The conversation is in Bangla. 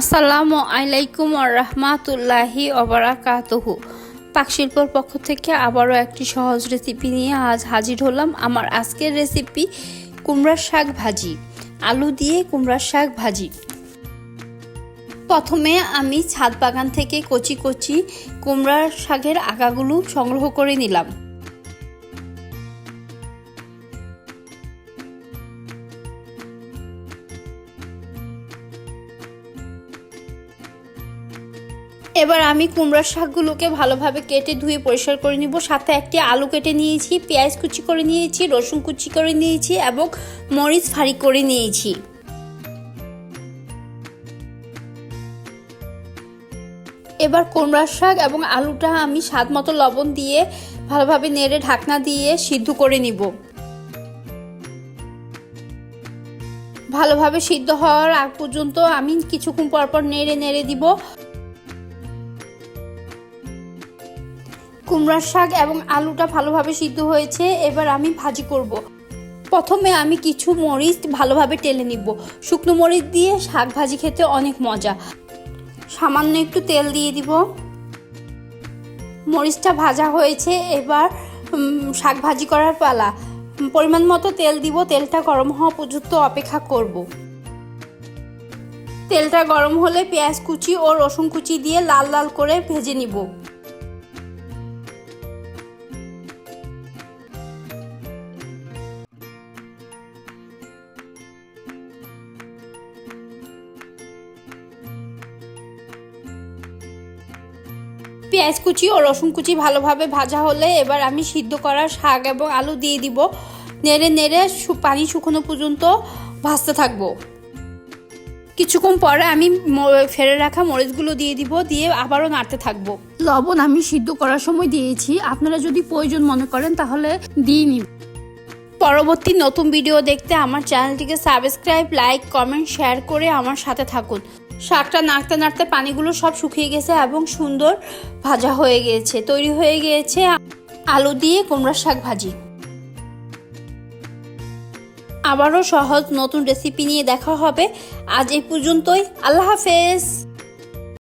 আসসালামু আলাইকুম রহমাতুল্লাহি অবরাকাতুহু পাকশিল্পর পক্ষ থেকে আবারও একটি সহজ রেসিপি নিয়ে আজ হাজির হলাম আমার আজকের রেসিপি কুমড়ার শাক ভাজি, আলু দিয়ে কুমড়ার শাক ভাজি। প্রথমে আমি ছাদ বাগান থেকে কচি কচি কুমড়ার শাকের আগাগুলো সংগ্রহ করে নিলাম। এবার আমি কুমড়ার শাকগুলোকে ভালোভাবে কেটে ধুয়ে পরিষ্কার করে নিব। সাথে একটি আলু কেটে নিয়েছি, পেঁয়াজ কুচি করে নিয়েছি, রসুন কুচি করে নিয়েছি এবং মরিচ ফাড়ি করে নিয়েছি। এবার কুমড়ার শাক এবং আলুটা আমি স্বাদ মতো লবণ দিয়ে ভালোভাবে নেড়ে ঢাকনা দিয়ে সিদ্ধ করে নিব। ভালোভাবে সিদ্ধ হওয়ার আগ পর্যন্ত আমি কিছুক্ষণ পর পর নেড়ে নেড়ে দিব। কুমড়ার শাক এবং আলুটা ভালোভাবে সিদ্ধ হয়েছে, এবার আমি ভাজি করব। প্রথমে আমি কিছু মরিচ ভালোভাবে টেলে নিব। শুকনো মরিচ দিয়ে শাক ভাজি খেতে অনেক মজা। সামান্য একটু তেল দিয়ে দিব। মরিচটা ভাজা হয়েছে, এবার শাক ভাজি করার পালা। পরিমাণ মতো তেল দিব, তেলটা গরম হওয়া পর্যন্ত অপেক্ষা করব। তেলটা গরম হলে পেঁয়াজ কুচি ও রসুন কুচি দিয়ে লাল লাল করে ভেজে নিব। পেঁয়াজ কুচি ও রসুন কুচি ভালোভাবে ভাজা হলে এবার আমি সিদ্ধ করা শাক এবং আলু দিয়ে দিব। নেড়ে নেড়ে পানি শুকনো পর্যন্ত ভাজতে থাকব। কিছুক্ষণ পরে আমি ফেরে রাখা মরিচগুলো দিয়ে দিব, দিয়ে আবারও নাড়তে থাকব। লবণ আমি সিদ্ধ করার সময় দিয়েছি। আপনারা যদি প্রয়োজন মনে করেন তাহলে দিয়ে নিন। পরবর্তী নতুন ভিডিও দেখতে আমার চ্যানেলটিকে সাবস্ক্রাইব লাইক কমেন্ট শেয়ার করে আমার সাথে থাকুন। শাকটা নাড়তে নাড়তে পানিগুলো সব শুকিয়ে গেছে এবং সুন্দর ভাজা হয়ে গিয়েছে তৈরি হয়ে গিয়েছে আলু দিয়ে কুমড়ার শাক ভাজি। আবারও সহজ নতুন রেসিপি নিয়ে দেখা হবে। আজ এই পর্যন্তই। আল্লাহ হাফেজ।